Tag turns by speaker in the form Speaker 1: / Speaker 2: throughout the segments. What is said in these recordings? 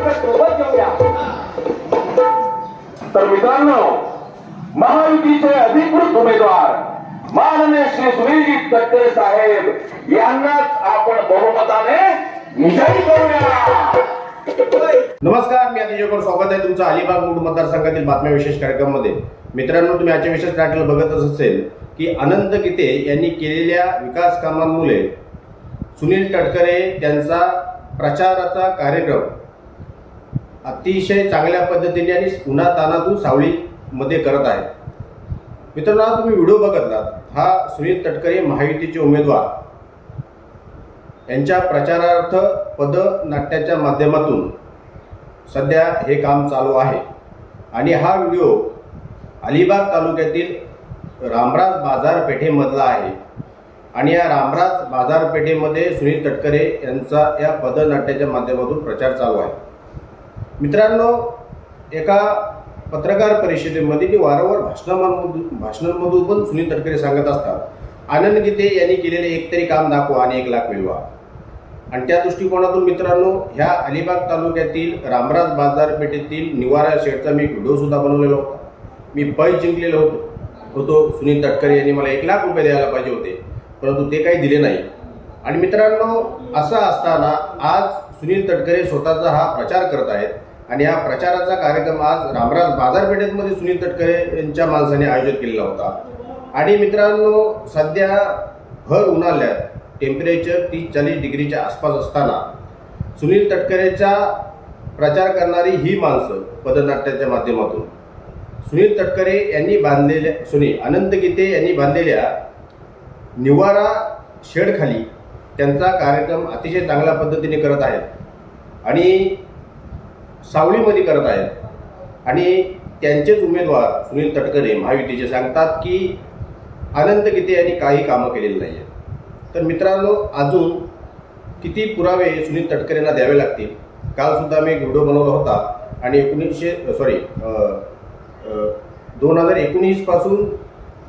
Speaker 1: सोबत घेऊया तर मित्रांनो महायुतीचे अधिकृत उमेदवार माननीय श्री सुनीलजी तटकरे साहेब यांनाच आपण बहुमताने विजयी करूया.
Speaker 2: नमस्कार मी अतिशय स्वागत आहे तुमचं अलिबाग मूळ मतदारसंघातील बातम्या विशेष कार्यक्रमामध्ये. मित्रांनो तुम्ही आजच्या विशेष टायटल बघतच असेल की अनंत गीते यांनी केलेल्या विकास कामांमुळे सुनील तटकरे त्यांचा प्रचाराचा कार्यक्रम अतिशय चांगल्या पद्धतीने आणि उन्हातानातून सावळीमध्ये करत आहेत. मित्रांनो तुम्ही व्हिडिओ बघतलात. हा सुनील तटकरे महायुतीचे उमेदवार. यांच्या प्रचारार्थ पदनाट्याच्या माध्यमातून सध्या हे काम चालू आहे. आणि हा व्हिडिओ अलिबाग तालुक्यातील रामराज बाजारपेठेमधला आहे. आणि या रामराज बाजारपेठेमध्ये सुनील तटकरे यांचा या पदनाट्याच्या माध्यमातून प्रचार चालू आहे. मित्रांनो एका पत्रकार परिषदेमध्ये मी वारंवार भाषणांमधून भाषणांमधून पण सुनील तटकरे सांगत असतात. आनंद गीते यांनी केलेले एक तरी काम दाखवा आणि एक लाख मिळवा. आणि त्या दृष्टिकोनातून मित्रांनो ह्या अलिबाग तालुक्यातील रामराज बाजारपेठेतील निवारा शेडचा मी व्हिडिओसुद्धा बनवलेला होता. मी पै जिंकलेलो होतो. होतो सुनील तटकरे यांनी मला एक लाख रुपये द्यायला पाहिजे होते. परंतु ते काही दिले नाही. आणि मित्रांनो असं असताना आज सुनील तटकरे स्वतःचा हा प्रचार करत आहेत. आणि हा प्रचाराचा कार्यक्रम आज रामराज बाजारपेठेमध्ये सुनील तटकरे यांच्या माणसाने आयोजित केलेला होता. आणि मित्रांनो सध्या भर उन्हाळ्यात टेम्परेचर तीस चाळीस डिग्रीच्या आसपास असताना सुनील तटकरेचा प्रचार करणारी ही माणसं पदनाट्याच्या माध्यमातून. सुनील तटकरे यांनी बांधलेल्या सुनील अनंत गीते यांनी बांधलेल्या निवारा शेडखाली त्यांचा कार्यक्रम अतिशय चांगल्या पद्धतीने करत आहेत. आणि सावलीमध्ये करत आहेत. आणि त्यांचेच उमेदवार सुनील तटकरे महायुतीचे सांगतात की अनंत गीते यांनी काही कामं केलेली नाही आहेत तर मित्रांनो अजून किती पुरावे सुनील तटकरेंना द्यावे लागतील? कालसुद्धा मी एक व्हिडिओ बनवला होता आणि एकोणीसशे सॉरी दोन हजार एकोणीसपासून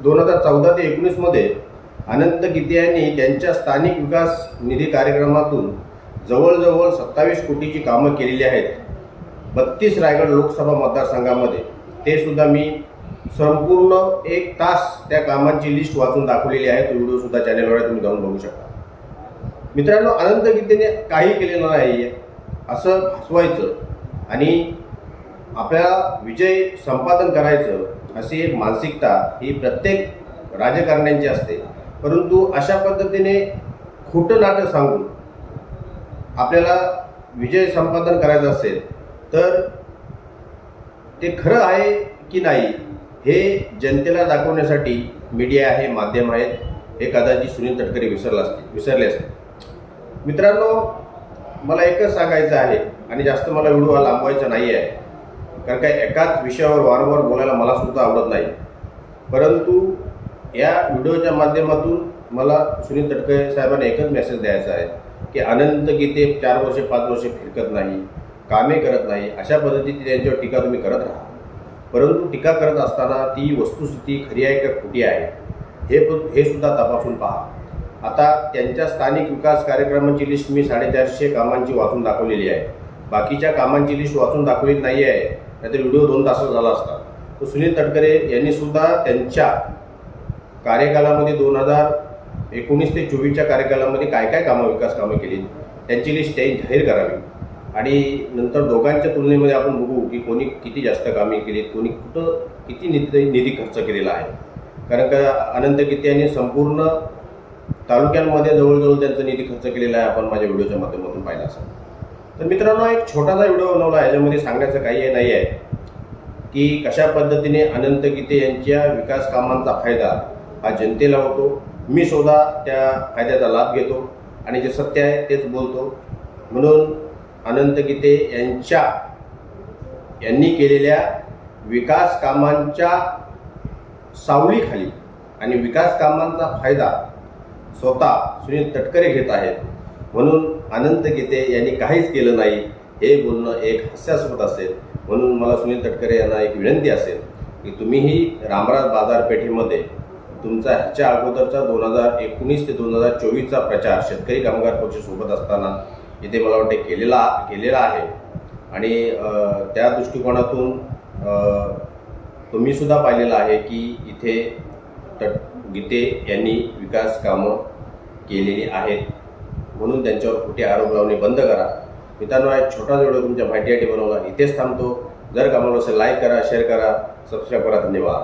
Speaker 2: दोन हजार चौदा ते एकोणीसमध्ये अनंत गीते यांनी त्यांच्या स्थानिक विकास निधी कार्यक्रमातून जवळजवळ सत्तावीस कोटीची कामं केलेली आहेत. बत्तीस रायगड लोकसभा मतदारसंघामध्ये. ते सुद्धा मी संपूर्ण एक तास त्या कामांची लिस्ट वाचून दाखवलेली आहे. तो व्हिडिओ सुद्धा आहे, तुम्ही जाऊन बघू शकता. मित्रांनो अनंत गीतेने काही केलेलं नाही आहे असं हसवायचं आणि आपल्याला विजय संपादन करायचं अशी एक मानसिकता ही प्रत्येक राजकारण्यांची असते. परंतु अशा पद्धतीने खोटं नाटक सांगून आपल्याला विजय संपादन करायचं असेल तर ते खरं आहे की नाही हे जनतेला दाखवण्यासाठी मीडिया आहे माध्यम आहेत. हे कदाचित सुनील तटकरे विसरला असतील विसरले असतील. मित्रांनो मला एकच सांगायचं आहे आणि जास्त मला व्हिडिओ लांबवायचा नाही आहे कारण काय एकाच विषयावर वारंवार बोलायला मला सुद्धा आवडत नाही. परंतु या व्हिडिओच्या माध्यमातून मला सुनील तटकरे साहेबांना एकच मेसेज द्यायचा आहे की अनंत गीते चार वर्षे पाच वर्षे फिरकत नाही. कामे करत नाही अशा पद्धतीची त्यांच्यावर टीका तुम्ही करत राहा. परंतु टीका करत असताना ती वस्तुस्थिती खरी आहे का खोटी आहे हे हे सुद्धा तपासून पहा. आता त्यांच्या स्थानिक विकास कार्यक्रमांची लिस्ट मी साडेचारशे कामांची वाचून दाखवलेली आहे. बाकीच्या कामांची लिस्ट वाचून दाखवलेली नाही आहे नाहीतर व्हिडिओ दोन तासाचा झाला असता. तर सुनील तटकरे यांनी सुद्धा त्यांच्या कार्यकालामध्ये दोन हजार एकोणीस ते चोवीसच्या कार्यकालामध्ये काय काय कामं विकास कामं केली त्यांची लिस्ट त्यांनी जाहीर करावी. आणि नंतर दोघांच्या तुलनेमध्ये आपण बघू की कोणी किती जास्त कामे केलीत कोणी कुठं किती निधी निधी खर्च केलेला आहे. कारण का अनंत गीते यांनी संपूर्ण तालुक्यांमध्ये जवळजवळ त्यांचा निधी खर्च केलेला आहे आपण माझ्या व्हिडिओच्या माध्यमातून पाहिला असेल. तर मित्रांनो एक छोटासा व्हिडिओ बनवला आहे याच्यामध्ये सांगायचं काही हे नाही आहे की कशा पद्धतीने अनंत गीते यांच्या विकास कामांचा फायदा हा जनतेला होतो. मी सुद्धा त्या फायद्याचा लाभ घेतो आणि जे सत्य आहे तेच बोलतो. म्हणून अनंत गीते यांच्या यांनी केलेल्या विकास कामांच्या सावलीखाली आणि विकास कामांचा फायदा स्वतः सुनील तटकरे घेत आहेत. म्हणून अनंत गीते यांनी काहीच केलं नाही हे बोलणं एक हास्यास्पद असेल. म्हणून मला सुनील तटकरे यांना एक विनंती असेल की तुम्हीही रामराज बाजारपेठेमध्ये तुमचा ह्याच्या अगोदरचा दोन हजार एकोणीस ते दोन हजार चोवीसचा प्रचार शेतकरी कामगार पक्षासोबत असताना इथे मला वाटते केलेला केलेला आहे. आणि त्या दृष्टिकोनातून तुम्हीसुद्धा पाहिलेलं आहे की इथे तट गीते यांनी विकास कामं केलेली आहेत. म्हणून त्यांच्यावर खोटे आरोप लावणे बंद करा. मित्रांनो हा एक छोटा व्हिडिओ तुमच्या माहितीसाठी बनवला. इथेच थांबतो. जर का मला असेल लाईक करा शेअर करा सबस्क्राईब करा. धन्यवाद.